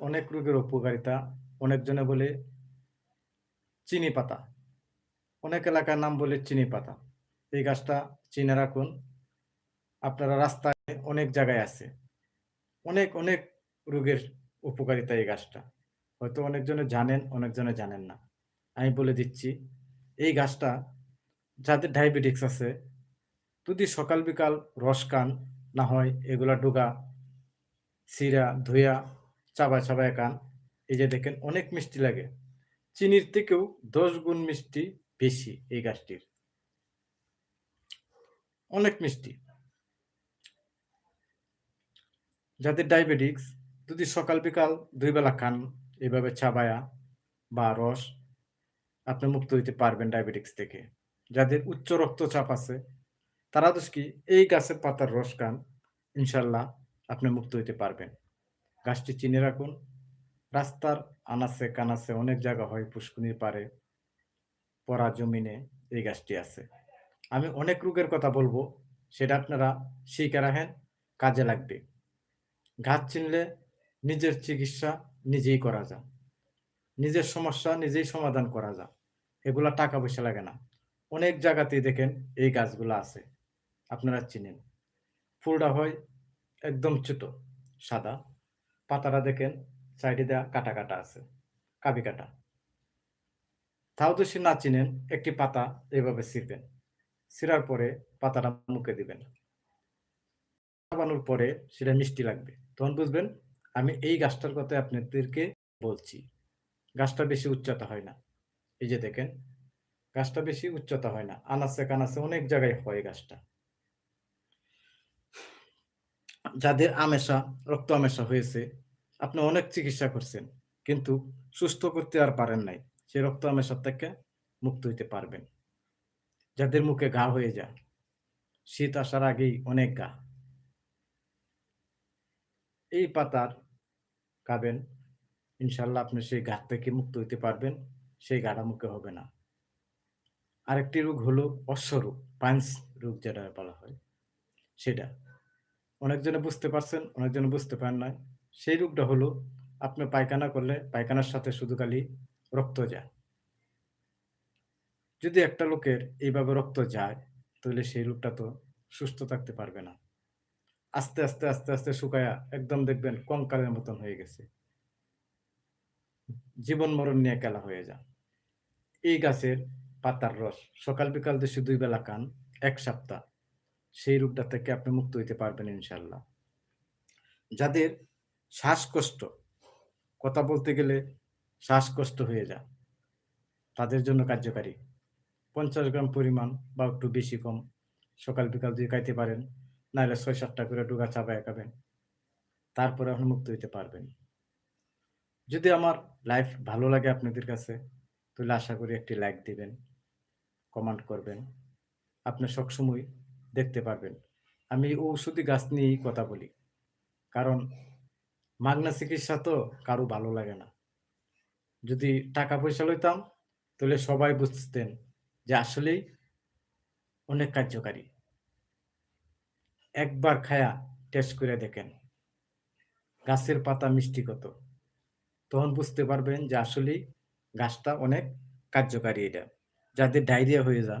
অনেক রোগের উপকারিতা। অনেকজনে বলে চিনি পাতা অনেক এলাকার নাম বলে চিনি পাতা এই গাছটা চিনে রাখুন। আপনারা রাস্তায় অনেক জায়গায় আছে। অনেক অনেক রোগের উপকারিতা এই গাছটা। হয়তো অনেকজনে জানেন অনেকজনে জানেন না। আমি বলে দিচ্ছি, এই গাছটা যাদের ডায়াবেটিক্স আছে, যদি সকাল বিকাল রস খান, না হয় এগুলা ডোগা সিরা ধুয়া চাবায় চাবায় খান এই যে দেখেন, অনেক মিষ্টি লাগে। চিনির থেকেও দশ গুণ মিষ্টি বেশি এই গাছটির। অনেক মিষ্টি। যাদের ডায়াবেটিক্স, যদি সকাল বিকাল দুই বেলা খান, এভাবে চাবায়া বা রস, আপনি মুক্ত হইতে পারবেন ডায়াবেটিক্স থেকে। যাদের উচ্চ রক্তচাপ আছে, তারা দোষ কি, এই গাছের পাতার রস খান, ইনশাল্লাহ আপনি মুক্ত হইতে পারবেন। গাছটি চিনে রাখুন। রাস্তার আনাসে কানাসে অনেক জায়গা হয় পুষ্কুনির পারে পরা জমিনে এই গাছটি আছে। আমি অনেক রোগের কথা বলব, সেটা আপনারা শিখে রাখেন, কাজে লাগবে। গাছ চিনলে নিজের চিকিৎসা নিজেই করা যায়। নিজের সমস্যা নিজেই সমাধান করা যায়। এগুলা টাকা পয়সা লাগে না। অনেক জায়গাতেই দেখেন এই গাছগুলো আছে। আপনারা চিনেন। ফুলটা হয় একদম ছোট, সাদা। পাতাটা দেখেন, সাইডে দেওয়া কাটা কাটা আছে, কাবি কাটা। তাও তো সে না চিনেন, একটি পাতা এইভাবে ছিঁড়বেন। ছিঁড়ার পরে পাতাটা মুখে দিবেন। পরে সেটা মিষ্টি লাগবে। তখন বুঝবেন, আমি এই গাছটার কথা আপনাদেরকে বলছি। গাছটা বেশি উচ্চতা হয় না। এই যে দেখেন, গাছটা বেশি উচ্চতা হয় না। আনাচে কানাচে অনেক জায়গায় হয় গাছটা। যাদের আমেশা, রক্ত আমেশা হয়েছে, আপনি অনেক চিকিৎসা করছেন, কিন্তু সুস্থ করতে আর পারেন নাই। সে রক্ত আমেশার থেকে মুক্ত হইতে পারবেন। যাদের মুখে ঘা হয়ে যায়, শীত আসার আগেই অনেক ঘা। এই পাতার খাবেন, ইনশাল্লাহ আপনি সেই ঘাত থেকে মুক্ত হইতে পারবেন, সেই গাড়া মুখে হবে না। আরেকটি রোগ হলো অশ্বরোগ, পাইন্স রোগ যেটা বলা হয়, সেটা। অনেকজনে বুঝতে পারছেন অনেকজনে বুঝতে পারেন না সেই রোগটা হলো, আপনি পায়খানা করলে পায়খানার সাথে শুধু খালি রক্ত যায়। যদি একটা লোকের এইভাবে রক্ত যায়, তাহলে সেই রোগটা তো সুস্থ থাকতে পারবে না। আস্তে আস্তে আস্তে আস্তে শুকায়া একদম দেখবেন কঙ্কালের মতন হয়ে গেছে। জীবন মরণ নিয়ে খেলা হয়ে যা এই গাছের পাতার রস সকাল বিকাল দেশে দুই বেলা খান, এক সপ্তাহ। সেই রোগটা থেকে আপনি মুক্ত হইতে পারবেন ইনশাল্লাহ যাদের শ্বাসকষ্ট, কথা বলতে গেলে শ্বাসকষ্ট হয়ে যায়, তাদের জন্য কার্যকারী। পঞ্চাশ গ্রাম পরিমাণ বা একটু বেশি কম, সকাল বিকাল দিয়ে খাইতে পারেন নাহলে ছয় সাতটা করে ডুগা চাপায় খাবেন, তারপরে আপনি মুক্ত হইতে পারবেন। যদি আমার লাইফ ভালো লাগে আপনাদের কাছে, তাহলে আশা করি একটি লাইক দিবেন, কমেন্ট করবেন। আপনি সবসময় দেখতে পারবেন। আমি ঔষধি গাছ নিয়েই কথা বলি। কারণ মাগনা চিকিৎসা তো কারও ভালো লাগে না। যদি টাকা পয়সা লইতাম, তাহলে সবাই বুঝতেন যে আসলেই অনেক কার্যকারী। একবার খায়া টেস্ট করে দেখেন। গাছের পাতা মিষ্টি কত। তখন বুঝতে পারবেন যে আসলেই গাছটা অনেক কার্যকারী এটা। যাদের ডায়রিয়া হয়ে যা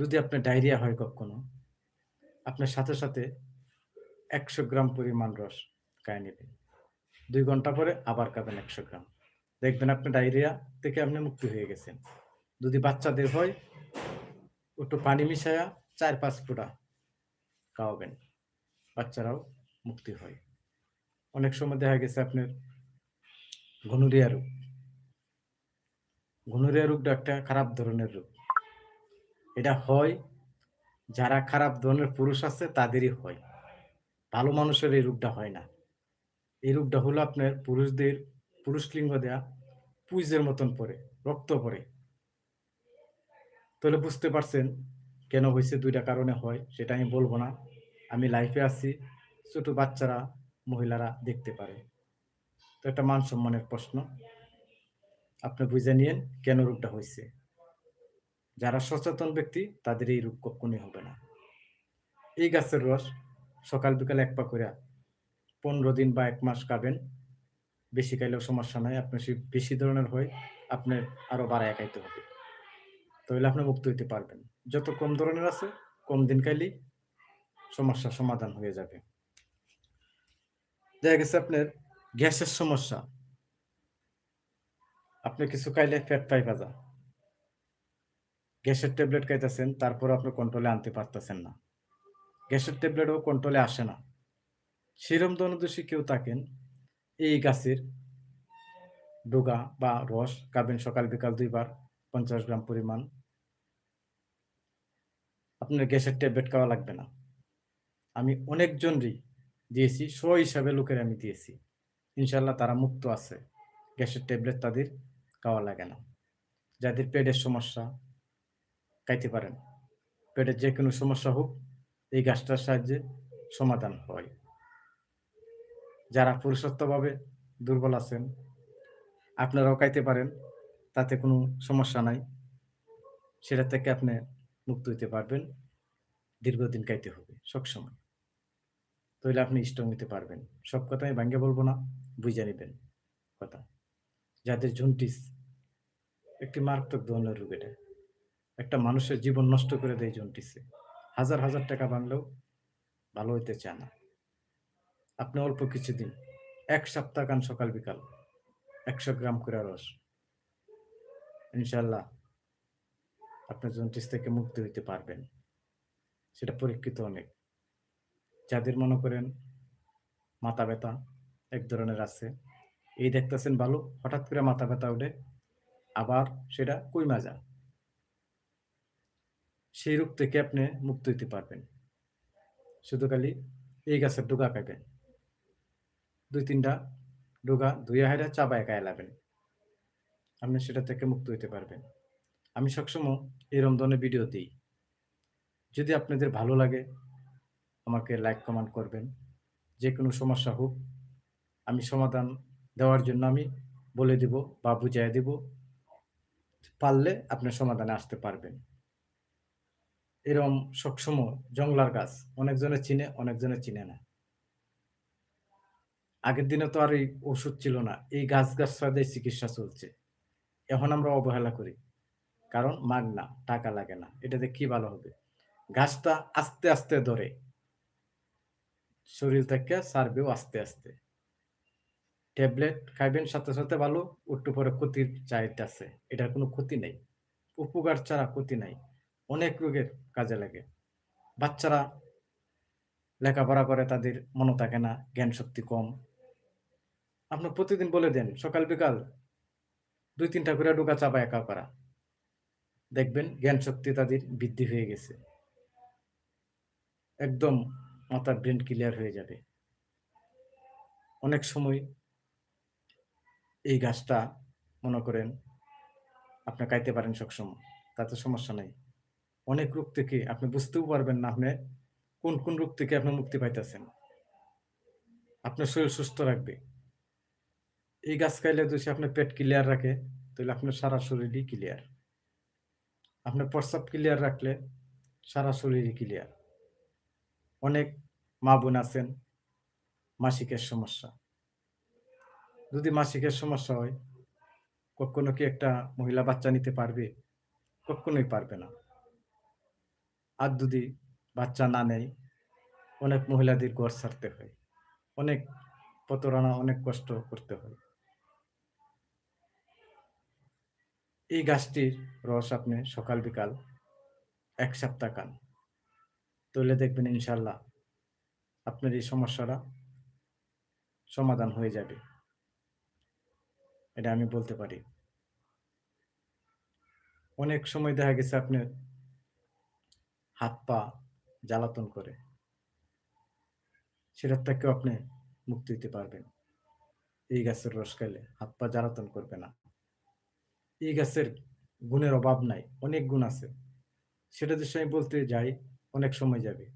যদি আপনার ডায়রিয়া হয় কখনো, আপনার সাথে সাথে একশো গ্রাম পরিমাণ রস গায়ে নেবেন। দুই ঘণ্টা পরে আবার খাবেন একশো গ্রাম। দেখবেন আপনার ডায়রিয়া থেকে আপনি মুক্তি হয়ে গেছেন। যদি বাচ্চাদের হয়, একটু পানি মিশায়া চার পাঁচ ফুটা খাওয়াবেন, বাচ্চারাও মুক্তি হয়। অনেক সময় দেখা গেছে আপনার ঘনুরিয়া রোগ। ঘনুরিয়া রোগটা একটা খারাপ ধরনের রোগ। এটা হয়। যারা খারাপ ধরনের পুরুষ আছে, তাদেরই হয়। ভালো মানুষের এই রূপটা হয় না। এই রূপটা হলো আপনার পুরুষদের, পুরুষ লিঙ্গ দেয়া, পুইজের মতন পরে, রক্ত পরে। তাহলে বুঝতে পারছেন কেন হয়েছে দুইটা কারণে হয়, সেটা আমি বলব না। আমি লাইফে আছি, ছোট বাচ্চারা, মহিলারা দেখতে পারে। তো একটা মান সম্মানের প্রশ্ন। আপনি বুঝে নিয়েন কেন রূপটা হয়েছে। যারা সচেতন ব্যক্তি তাদের এই রোগ কখনই হবে না এই গাছের রস সকাল বিকাল এক পা করে 15 দিন বা এক মাস খাবেন। বেশি খাইলেও সমস্যা নাই। আপনার সে বেশি ধরনের হয়, আপনার আরও বাড়ায়া খাইতে হবে। তাইলে আপনি মুক্ত হইতে পারবেন। যত কম ধরনের আছে, কম দিন খাইলেই সমস্যার সমাধান হয়ে যাবে। দেখা গেছে আপনার গ্যাসের সমস্যা। আপনি কিছু খাইলে পেট ফাইপা যা। গ্যাসের ট্যাবলেট খাইতেছেন, তারপরেও আপনি কন্ট্রোলে আনতে পারতেছেন না। গ্যাসের ট্যাবলেটও কন্ট্রোলে আসে না। সেরম দনদোষী কেউ থাকেন, এই গাছের ডোগা বা রস খাবেন সকাল বিকাল দুইবার পঞ্চাশ গ্রাম পরিমাণ। আপনার গ্যাসের ট্যাবলেট খাওয়া লাগবে না। আমি অনেকজনই দিয়েছি, শ হিসাবে লোকের আমি দিয়েছি। ইনশাল্লাহ তারা মুক্ত আছে। গ্যাসের ট্যাবলেট তাদের খাওয়া লাগে না। যাদের পেটের সমস্যা খাইতে পারেন। পেটের যে কোনো সমস্যা হোক, এই গাছটার সাহায্যে সমাধান হয়। যারা পুরুষত্বভাবে দুর্বল আছেন, আপনারাও খাইতে পারেন। তাতে কোনো সমস্যা নাই। সেটা থেকে আপনি মুক্ত হইতে পারবেন। দীর্ঘদিন খাইতে হবে সবসময়। তাইলে আপনি স্ট্রং হইতে পারবেন। সব কথা আমি ভাইঙ্গা বলব না, বুঝে নেবেন কথা। যাদের জন্ডিস একটি মারাত্মক ধরনের রোগ এটা। একটা মানুষের জীবন নষ্ট করে দেয় জন্ডিসে। হাজার, হাজার টাকা ভাঙলেও ভালো হইতে চায় না। আপনি অল্প কিছুদিন, ১ সপ্তাহ খান সকাল বিকাল ১০০ গ্রাম কইরা রস। ইনশাল্লাহ আপনার জন্ডিস থেকে মুক্তি হইতে পারবেন। সেটা পরীক্ষিত অনেক। যাদের মনে করেন মাথা ব্যথা এক ধরনের আছে। এই দেখতেছেন ভালো, হঠাৎ করে মাথা ব্যথা উঠে, আবার সেটা কইমা যায়। সেই রোগ থেকে আপনি মুক্ত হইতে পারবেন। শুধু খালি এই গাছের ডোগা খাইবেন। ২-৩ টা ডোগা ধুইয়া হাইরা চাবায় খাইয়া লাবেন। আপনি সেটা থেকে মুক্ত হইতে পারবেন। আমি সবসময় এরম ধরনের ভিডিও দিই যদি আপনাদের ভালো লাগে, আমাকে লাইক, কমেন্ট করবেন। যে কোনো সমস্যা হোক, আমি সমাধান দেওয়ার জন্য আমি বলে দিব বা বুঝাইয়া দিব। পারলে আপনি সমাধানে আসতে পারবেন। এরম সবসময় জংলার গাছ অনেকজনে চিনে, অনেকজনে চিনে না। আগের দিনে তো আর এই ওষুধ ছিল না। এই গাছ-গাছড়া দিয়ে চিকিৎসা চলছে। এখন আমরা অবহেলা করি। কারণ মাগ না টাকা লাগে না। এটাতে কি ভালো হবে? গাছটা আস্তে, আস্তে ধরে। শরীর থেকে ছাড়বেও আস্তে, আস্তে। ট্যাবলেট খাইবেন সাথে, সাথে ভালো, একটু পরে ক্ষতির চাইতাছে। এটার কোনো ক্ষতি নেই উপকার ছাড়া ক্ষতি নাই। অনেক রোগের কাজে লাগে। বাচ্চারা লেখাপড়া করে তাদের মনে থাকে না, জ্ঞান শক্তি কম। আপনি প্রতিদিন বলে দেন, সকাল বিকাল ২-৩ টা করে ডোকা চাবায়া খাও করা। দেখবেন জ্ঞান শক্তি তাদের বৃদ্ধি হয়ে গেছে। একদম মাথার ব্রেইন ক্লিয়ার হয়ে যাবে। অনেক সময় এই গাছটা মনে করেন আপনি খাইতে পারেন সবসময়। তাতে সমস্যা নাই। অনেক রোগ থেকে আপনি বুঝতেও পারবেন না আপনি কোন, কোন রোগ থেকে আপনি মুক্তি পাইতেছেন। আপনার শরীর সুস্থ রাখবে। এই গাছ খাইলে যদি আপনার পেট ক্লিয়ার রাখে, তাইলে আপনার সারা শরীরই ক্লিয়ার। আপনার প্রস্রাব ক্লিয়ার রাখলে সারা শরীরই ক্লিয়ার। অনেক মা-বোন আছেন, মাসিকের সমস্যা। যদি মাসিকের সমস্যা হয়, কখনো কি একটা মহিলা বাচ্চা নিতে পারবে? কক্ষনোই পারবে না। আর যদি বাচ্চা না নেয়, অনেক মহিলাদের ঘর ছাড়তে হয়। অনেক প্রতারণা, অনেক কষ্ট করতে হয়। এই গাছটির রস আপনি সকাল বিকাল এক সপ্তাহ খান। তাইলে দেখবেন ইনশাল্লাহ আপনার এই সমস্যাটা সমাধান হয়ে যাবে। এটা আমি বলতে পারি। অনেক সময় দেখা গেছে আপনার হাত-পা জ্বালাতন করে। সেটার থেকেও আপনি মুক্তি হইতে পারবেন। এই গাছের রস খাইলে হাত-পা জ্বালাতন করবে না। এই গাছের গুণের অভাব নাই। অনেক গুণ আছে। সেটা যদি আমি বলতে যাই, অনেক সময় যাবে।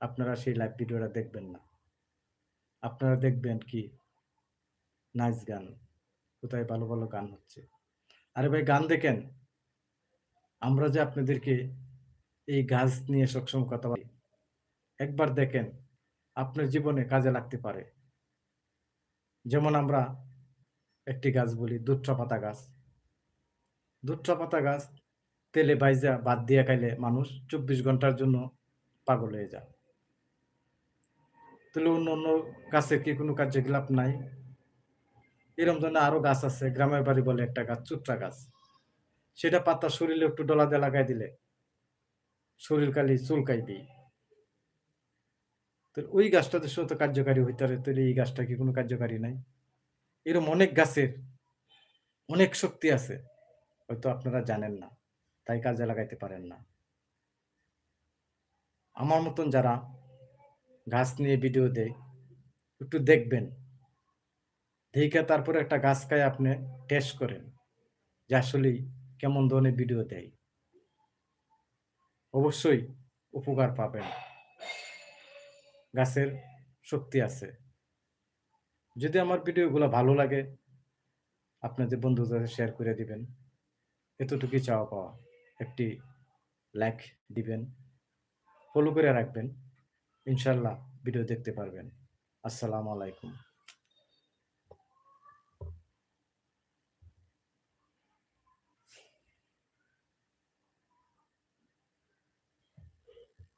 আপনারা সেই লাইভ ভিডিওটা দেখবেন না। আপনারা দেখবেন কি নাচ গান, কোথায় ভালো, ভালো গান হচ্ছে। আরে ভাই গান দেখেন। আমরা যে আপনাদেরকে এই গাছ নিয়ে সবসময় কথা বলি। একবার দেখেন, আপনার জীবনে কাজে লাগতে পারে। যেমন আমরা একটি গাছ বলি দুধচা পাতা গাছ। দুধচা পাতা গাছ তেলে বাইজা বাদ দিয়া খাইলে মানুষ ২৪ ঘণ্টার জন্য পাগল হয়ে যায়। তাহলে অন্য, অন্য গাছের কি কোনো কার্যকলাপ নাই? এরকম ধরনের আরও গাছ আছে। গ্রামের বাড়ি বলে একটা গাছ চুত্রা গাছ। সেটা পাতা শরীরে একটু ডলা দিয়ে লাগায় দিলে শরীর খালি চুলকাইবেই। তো ওই গাছটা তো তো কার্যকারী হইতে পারে, তাহলে এই গাছটা কি কোনো কার্যকারী নাই? এরকম অনেক গাছের অনেক শক্তি আছে। হয়তো আপনারা জানেন না। তাই কাজে লাগাইতে পারেন না। আমার মতন যারা গাছ নিয়ে ভিডিও দেয়, একটু দেখবেন। দেইখা তারপরে একটা গাছ খায় আপনি টেস্ট করেন। যে আসলেই কেমন ধরনের ভিডিও দেয়। অবশ্যই উপকার পাবেন। গাছের শক্তি আছে। যদি আমার ভিডিওগুলা ভালো লাগে, আপনাদের বন্ধুদের শেয়ার করে দিবেন। এতটুকুই চাওয়া পাওয়া। একটি লাইক দিবেন। ফলো করে রাখবেন। ইনশাল্লাহ ভিডিও দেখতে পারবেন। আসসালামু আলাইকুম।